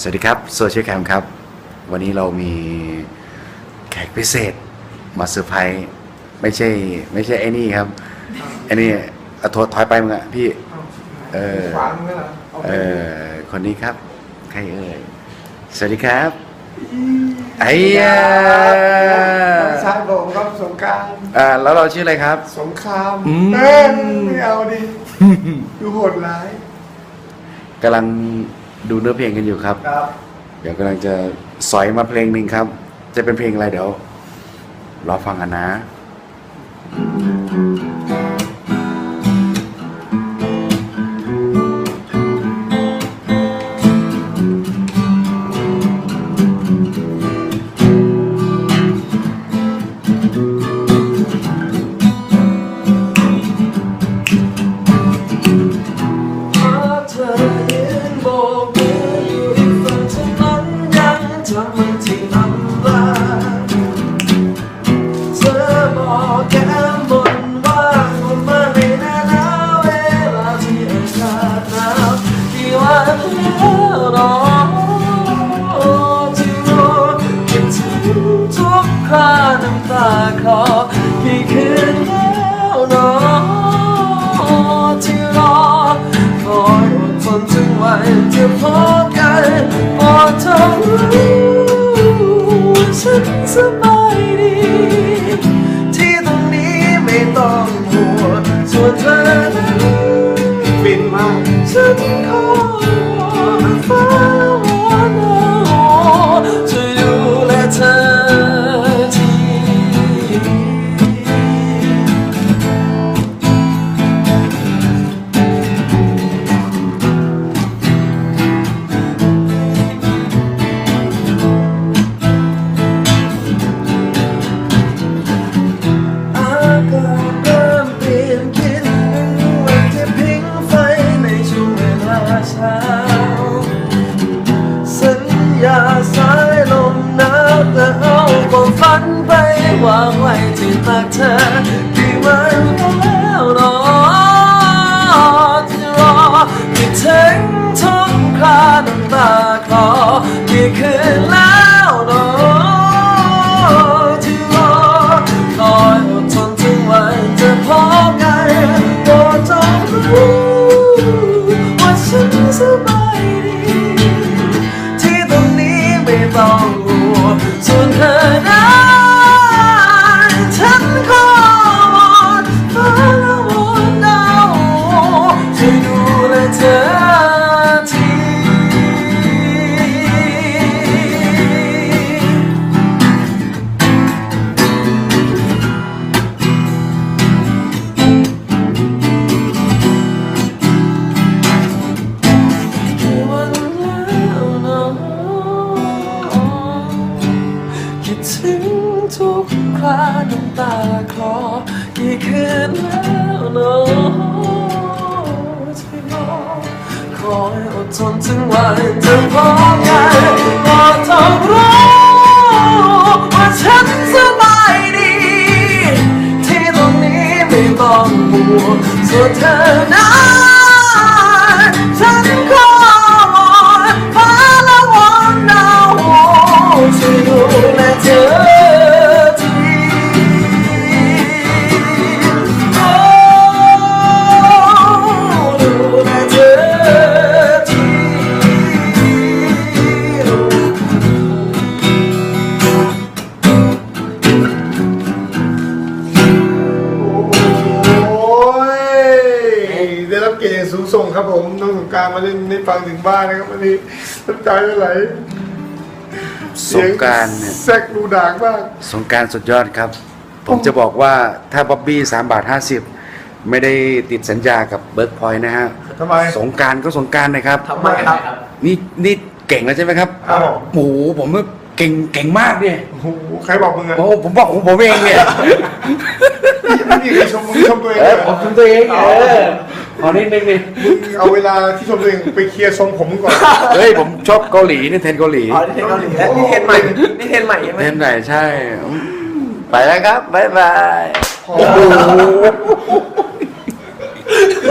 สวัสดีครับโซเชียลแคมครับ วันนี้เรามีแขกพิเศษมาเซอร์ไพรส์ไม่ใช่ไม่ใช่ไอ้นี่ครับไอ้นี่เอาโทษถอยไปมึงอะพี่ เออ ขวางไหมล่ะาไปเออคนนี้ครับ ใครเอ่ยสวัสดีครับไอ้ยาน้องชายผมครับสงกรารอ่าแล้วเราชื่ออะไรครับ สงครามอืม เอ้ยไม่เอาดิ ดูโหดร้ายกำลัง ดูเนื้อเพลงกันอยู่ครับ ครับ เดี๋ยวกำลังจะสอยมาเพลงหนึ่งครับ จะเป็นเพลงอะไรเดี๋ยวรอฟังกันนะเพ แล้วหนอที่รอคิดถึงทุกคราน้ำตาคลอกี่คืนแล้วหนอที่รอคอยอดทนถึงวันจะพบกันพอเธอรู้ว่าฉันสบายดีที่ตรงนี้ไม่ต้องห่วงส่วนเธอนั้นบินมาฉันขอ ฝันไปวางไว้ที่ตักเธอที่วันแล้วรอที่รอคิดถึงทุกคราน้ำตาคลอกี่คืนแล้วรอที่รอคอยอดทนถึงวันจะพบกันโปรดจงรู้ว่าฉันสบายาน้ำตาคลอกี่คืนแล้วเนาะที่รอคอยอดทนถึงวันจะพบกันก็ต้องรู้ว่ สูงส่งครับผมน้องสงกรารมาเล่นในฟังถึงบ้านนะครับวันนี้น้ำตาจะไหลสงกรารเนี่ยแซกดูด่างมาก สงกรารสุดยอดครับ ผมจะบอกว่าถ้าบ๊อบบี้สามบาทห้าสิบไม่ได้ติดสัญญากับเบิร์กพอยต์นะฮะทำไม สงกรารก็สงกรารนะครับ ทำไมครับ นี่นี่เก่งแล้วใช่ไหมครับครับผม โอ้โหผมว่าเก่งเก่งมากเนี่ยโอ้โหใครบอกมึงอะโอ้โหผมบอกของผมเองเนี่ยไม่มีใครชมมึงชมตัวเองเอเลอยผมชมตัวเองเออ ขอนิดนึงนี่มึงเอาเวลาที่ชมตัวเองไปเคลียร์ทรงผมมึงก่อน เฮ้ยผมชอบเกาหลีนี่เทรนเกาหลีอ๋อนี่เทรนเกาหลีแล้วนี่เทรนใหม่นี่เทรนใหม่ใช่ไหมเทรนไหนใช่อืมไปแล้วครับบ๊ายบาย โอ้โห